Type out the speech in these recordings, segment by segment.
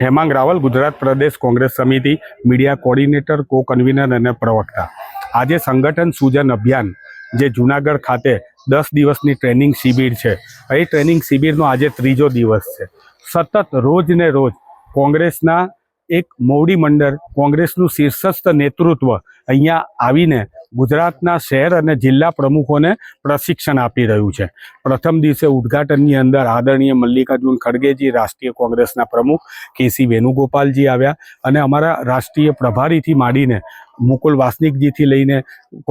હેમાંગ રાવલ, ગુજરાત પ્રદેશ કોંગ્રેસ સમિતિ, media coordinator કો convener અને પ્રવક્તા. આજે સંગઠન સૂજન અભિયાન, જે જુનાગઢ ખાતે દસ દિવસની ટ્રેનિંગ શિબિર છે. એ ટ્રેનિંગ શિબિરનો આજે ત્રીજો દિવસ છે. સતત રોજ ને રોજ કોંગ્રેસના એક મોવડી મંડળ, કોંગ્રેસનું શીર્ષસ્થ નેતૃત્વ અહીંયા આવીને ગુજરાતના શહેર અને જિલ્લા પ્રમુખોને પ્રશિક્ષણ આપી રહ્યું છે. પ્રથમ દિવસે ઉદ્ઘાટનની અંદર આદરણીય મલ્લિકાર્જુન ખડગેજી, રાષ્ટ્રીય કોંગ્રેસના પ્રમુખ કેસી વેણુગોપાલજી આવ્યા અને અમારા રાષ્ટ્રીય પ્રભારીથી માંડીને મુકુલ વાસનિકજીથી લઈને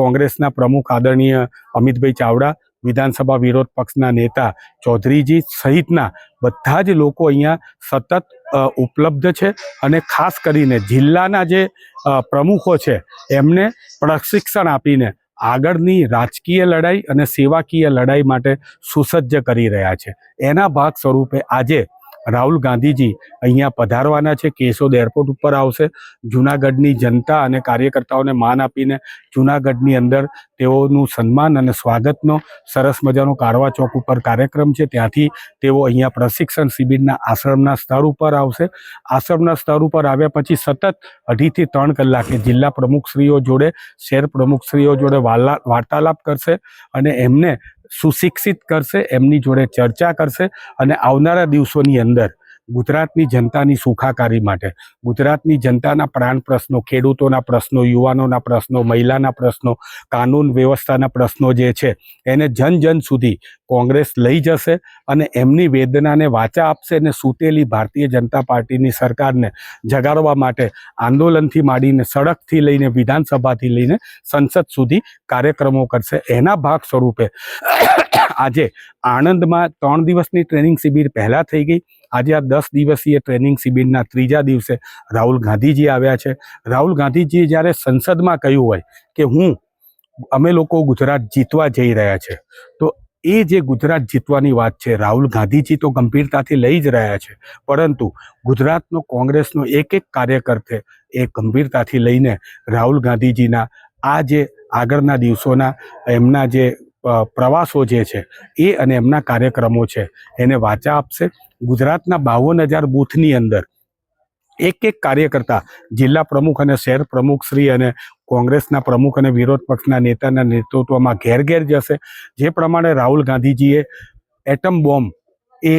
કોંગ્રેસના પ્રમુખ આદરણીય અમિતભાઈ ચાવડા, વિધાનસભા વિરોધ પક્ષના નેતા ચૌધરીજી સહિતના બધા જ લોકો અહીંયા સતત ઉપલબ્ધ છે અને ખાસ કરીને જિલ્લાના જે પ્રમુખો છે, એમને પ્રશિક્ષણ આપીને આગળની રાજકીય લડાઈ અને સેવાકીય લડાઈ માટે સુસજ્જ કરી રહ્યા છે. એના ભાગ સ્વરૂપે આજે રાહુલ ગાંધીજી અહીંયા પધારવાના છે. કેશોદ એરપોર્ટ ઉપર આવશે. જૂનાગઢની જનતા અને કાર્યકર્તાઓને માન આપીને જૂનાગઢની અંદર તેઓનું સન્માન અને સ્વાગતનો સરસ મજાનો કારવા ચોક ઉપર કાર્યક્રમ છે. ત્યાંથી તેઓ અહીંયા પ્રશિક્ષણ શિબિરના આશ્રમના સ્થળ ઉપર આવશે. આશ્રમના સ્તર ઉપર આવ્યા પછી સતત અઢીથી ત્રણ કલાકે જિલ્લા પ્રમુખશ્રીઓ જોડે, શહેર પ્રમુખશ્રીઓ જોડે વાર્તાલાપ કરશે અને એમને સુશિક્ષિત કરશે એમની જોડે ચર્ચા કરશે અને આવનારા દિવસોની અંદર ગુજરાતની જનતાની સુખાકારી માટે. ગુજરાતની જનતાના પ્રાણ પ્રશ્નો, ખેડૂતોના પ્રશ્નો, યુવાનોના પ્રશ્નો, મહિલાના પ્રશ્નો, કાનૂન વ્યવસ્થાના પ્રશ્નો જે છે, એને જન જન સુધી કોંગ્રેસ લઈ જશે અને એમની વેદનાને વાચા આપશે અને સૂતેલી ભારતીય જનતા પાર્ટીની સરકારને જગાડવા માટે આંદોલનથી માંડીને સડકથી લઈને વિધાનસભાથી લઈને સંસદ સુધી કાર્યક્રમો કરશે. એના ભાગ સ્વરૂપે આજે આણંદમાં ત્રણ દિવસની ટ્રેનિંગ શિબિર પહેલાં થઈ ગઈ. આજે આ દસ દિવસીય ટ્રેનિંગ શિબિરના ત્રીજા દિવસે રાહુલ ગાંધીજી આવ્યા છે. રાહુલ ગાંધીજીએ જ્યારે સંસદમાં કહ્યું હોય કે હું, અમે લોકો ગુજરાત જીતવા જઈ રહ્યા છે, તો એ જે ગુજરાત જીતવાની વાત છે, રાહુલ ગાંધીજી તો ગંભીરતાથી લઈ જ રહ્યા છે. પરંતુ ગુજરાતનો કોંગ્રેસનો એક એક કાર્યકર્તે એ ગંભીરતાથી લઈને રાહુલ ગાંધીજીના આ જે આગળના દિવસોના, એમના જે પ્રવાસો જે છે, એ અને એમના કાર્યક્રમો છે, એને વાચા આપશે. ગુજરાતના બાવન હજાર બૂથની અંદર એક એક કાર્યકર્તા, જિલ્લા પ્રમુખ અને શહેર પ્રમુખ શ્રી અને કોંગ્રેસના પ્રમુખ અને વિરોધ પક્ષના નેતાના નેતૃત્વમાં ઘેર ઘેર જશે. જે પ્રમાણે રાહુલ ગાંધીજીએ એટમ બોમ્બ એ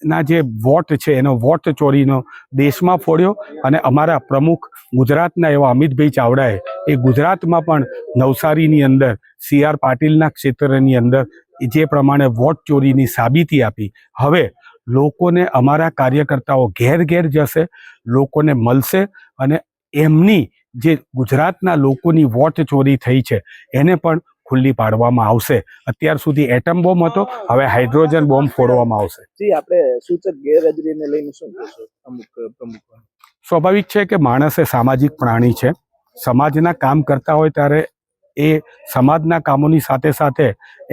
ચૂંટણીના જે વોટ છે, એનો વોટ ચોરીનો દેશમાં ફોડ્યો અને અમારા પ્રમુખ ગુજરાતના એવા અમિતભાઈ ચાવડાએ એ ગુજરાતમાં પણ નવસારીની અંદર, સી આર પાટીલના ક્ષેત્રની અંદર જે પ્રમાણે વોટ ચોરીની સાબિતી આપી. હવે લોકોને અમારા કાર્યકર્તાઓ ઘેર ઘેર જશે, લોકોને મળશે અને એમની જે ગુજરાતના લોકોની વોટ ચોરી થઈ છે, એને પણ ખુલ્લી પાડવામાં આવશે. અત્યાર સુધી એટમ બોમ્બ હતો હવે હાઇડ્રોજન બોમ્બ ફોડવામાં આવશે. જી આપણે સૂચક ગેરહાજરીને લઈને શું અમુક પ્રમુખ સ્વાભાવિક છે કે માણસ એ સામાજિક પ્રાણી છે. સમાજના કામ કરતા હોય ત્યારે એ સમાજના કામોની સાથે સાથે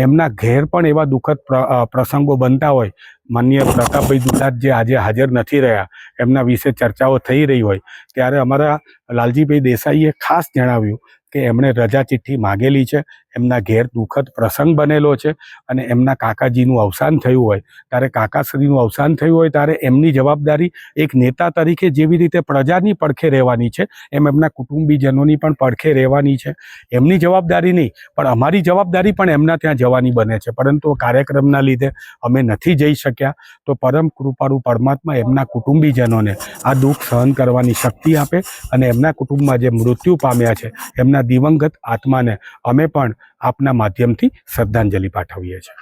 એમના ઘેર પણ એવા દુઃખદ પ્રસંગો બનતા હોય. માન્ય પ્રતાપભાઈ દુધાત જે આજે હાજર નથી રહ્યા એમના વિશે ચર્ચાઓ થઈ રહી હોય ત્યારે અમારા લાલજીભાઈ દેસાઈએ ખાસ જણાવ્યું કે એમણે રજા ચિઠ્ઠી માગેલી છે. એમના ઘેર દુઃખદ પ્રસંગ બનેલો છે અને એમના કાકાજીનું અવસાન થયું હોય, ત્યારે કાકાશ્રીનું અવસાન થયું હોય, ત્યારે એમની જવાબદારી એક નેતા તરીકે જેવી રીતે પ્રજાની પડખે રહેવાની છે, એમ એમના કુટુંબીજનોની પણ પડખે રહેવાની છે. એમની જવાબદારી નહીં, પણ અમારી જવાબદારી પણ એમના ત્યાં જવાની બને છે. પરંતુ કાર્યક્રમના લીધે અમે નથી જઈ શક્યા, તો પરમ કૃપાળુ પરમાત્મા એમના કુટુંબીજનોને આ દુઃખ સહન કરવાની શક્તિ આપે અને એમના કુટુંબમાં જે મૃત્યુ પામ્યા છે, એમના દિવંગત આત્માને અમે પણ આપના માધ્યમથી શ્રદ્ધાંજલિ પાઠવીએ છીએ.